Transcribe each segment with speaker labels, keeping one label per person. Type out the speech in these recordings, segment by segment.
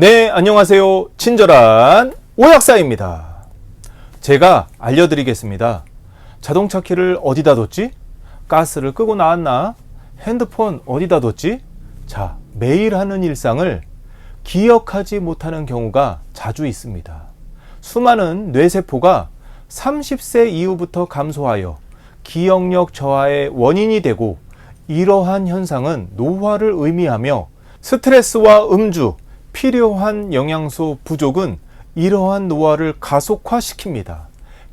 Speaker 1: 네, 안녕하세요. 친절한 오약사입니다. 제가 알려드리겠습니다. 자동차 키를 어디다 뒀지? 가스를 끄고 나왔나? 핸드폰 어디다 뒀지? 자, 매일 하는 일상을 기억하지 못하는 경우가 자주 있습니다. 수많은 뇌세포가 30세 이후부터 감소하여 기억력 저하의 원인이 되고 이러한 현상은 노화를 의미하며 스트레스와 음주, 필요한 영양소 부족은 이러한 노화를 가속화시킵니다.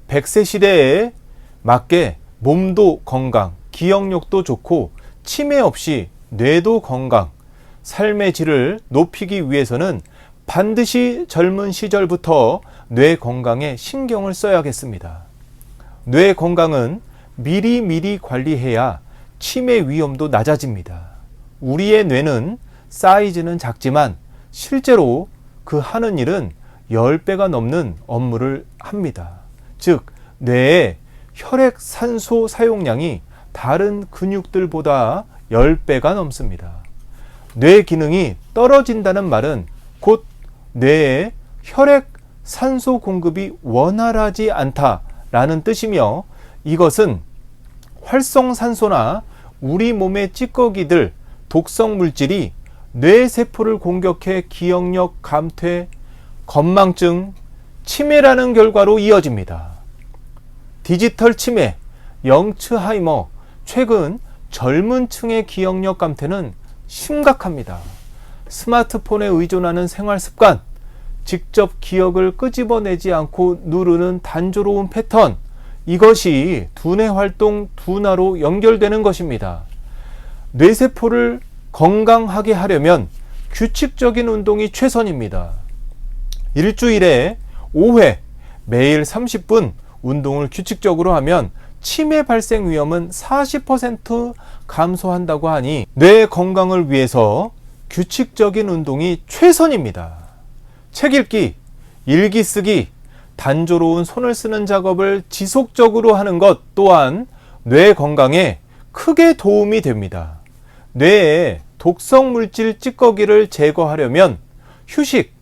Speaker 1: 100세 시대에 맞게 몸도 건강, 기억력도 좋고 치매 없이 뇌도 건강, 삶의 질을 높이기 위해서는 반드시 젊은 시절부터 뇌 건강에 신경을 써야겠습니다. 뇌 건강은 미리미리 관리해야 치매 위험도 낮아집니다. 우리의 뇌는 사이즈는 작지만 실제로 그 하는 일은 10배가 넘는 업무를 합니다. 즉, 뇌의 혈액 산소 사용량이 다른 근육들보다 10배가 넘습니다. 뇌 기능이 떨어진다는 말은 곧 뇌에 혈액 산소 공급이 원활하지 않다라는 뜻이며 이것은 활성산소나 우리 몸의 찌꺼기들 독성 물질이 뇌 세포를 공격해 기억력 감퇴, 건망증, 치매라는 결과로 이어집니다. 디지털 치매, 영츠하이머, 최근 젊은 층의 기억력 감퇴는 심각합니다. 스마트폰에 의존하는 생활 습관, 직접 기억을 끄집어내지 않고 누르는 단조로운 패턴, 이것이 두뇌 활동 둔화로 연결되는 것입니다. 뇌세포를 건강하게 하려면 규칙적인 운동이 최선입니다. 일주일에 5회 매일 30분 운동을 규칙적으로 하면 치매 발생 위험은 40% 감소한다고 하니 뇌 건강을 위해서 규칙적인 운동이 최선입니다. 책 읽기, 일기 쓰기, 단조로운 손을 쓰는 작업을 지속적으로 하는 것 또한 뇌 건강에 크게 도움이 됩니다. 뇌에 독성 물질 찌꺼기를 제거하려면 휴식,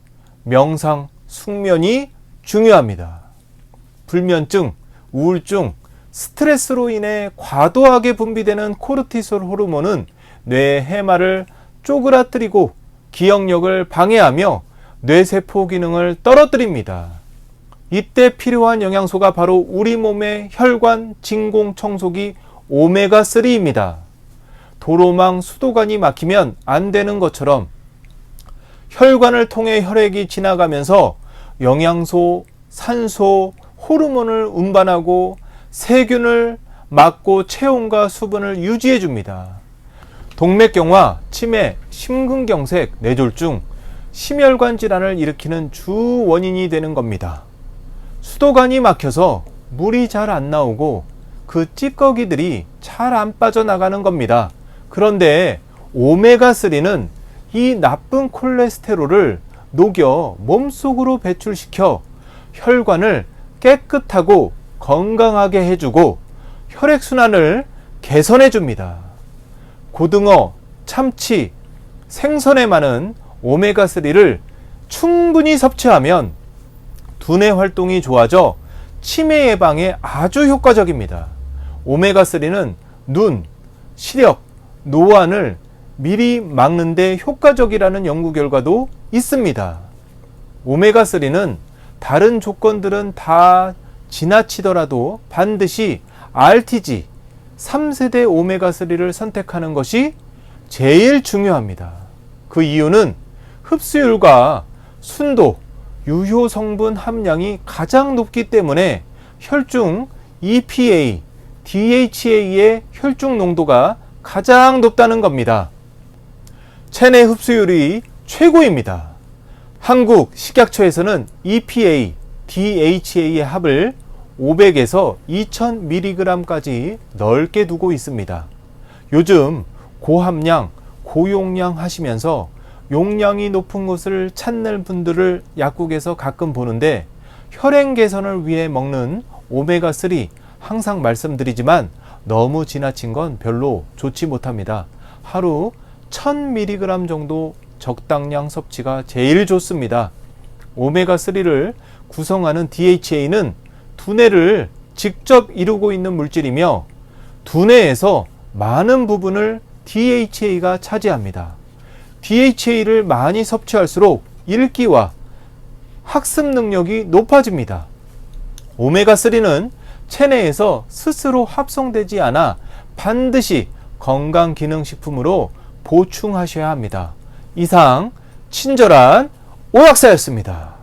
Speaker 1: 명상, 숙면이 중요합니다. 불면증, 우울증, 스트레스로 인해 과도하게 분비되는 코르티솔 호르몬은 뇌의 해마를 쪼그라뜨리고 기억력을 방해하며 뇌세포 기능을 떨어뜨립니다. 이때 필요한 영양소가 바로 우리 몸의 혈관 진공 청소기 오메가3입니다. 도로망 수도관이 막히면 안 되는 것처럼 혈관을 통해 혈액이 지나가면서 영양소, 산소, 호르몬을 운반하고 세균을 막고 체온과 수분을 유지해 줍니다. 동맥경화, 치매, 심근경색, 뇌졸중, 심혈관 질환을 일으키는 주 원인이 되는 겁니다. 수도관이 막혀서 물이 잘 안 나오고 그 찌꺼기들이 잘 안 빠져나가는 겁니다. 그런데 오메가3는 이 나쁜 콜레스테롤을 녹여 몸속으로 배출시켜 혈관을 깨끗하고 건강하게 해주고 혈액순환을 개선해 줍니다. 고등어, 참치, 생선에 많은 오메가3를 충분히 섭취하면 두뇌 활동이 좋아져 치매 예방에 아주 효과적입니다. 오메가3는 눈, 시력, 노안을 미리 막는데 효과적이라는 연구 결과도 있습니다. 오메가3는 다른 조건들은 다 지나치더라도 반드시 RTG 3세대 오메가3를 선택하는 것이 제일 중요합니다. 그 이유는 흡수율과 순도, 유효 성분 함량이 가장 높기 때문에 혈중 EPA, DHA의 혈중 농도가 가장 높다는 겁니다. 체내 흡수율이 최고입니다. 한국 식약처에서는 EPA, DHA의 합을 500에서 2000mg까지 넓게 두고 있습니다. 요즘 고함량, 고용량 하시면서 용량이 높은 것을 찾는 분들을 약국에서 가끔 보는데 혈행 개선을 위해 먹는 오메가3 항상 말씀드리지만 너무 지나친 건 별로 좋지 못합니다. 하루 1000mg 정도 적당량 섭취가 제일 좋습니다. 오메가3를 구성하는 DHA는 두뇌를 직접 이루고 있는 물질이며 두뇌에서 많은 부분을 DHA가 차지합니다. DHA를 많이 섭취할수록 읽기와 학습 능력이 높아집니다. 오메가3는 체내에서 스스로 합성되지 않아 반드시 건강기능식품으로 보충하셔야 합니다. 이상 친절한 오약사였습니다.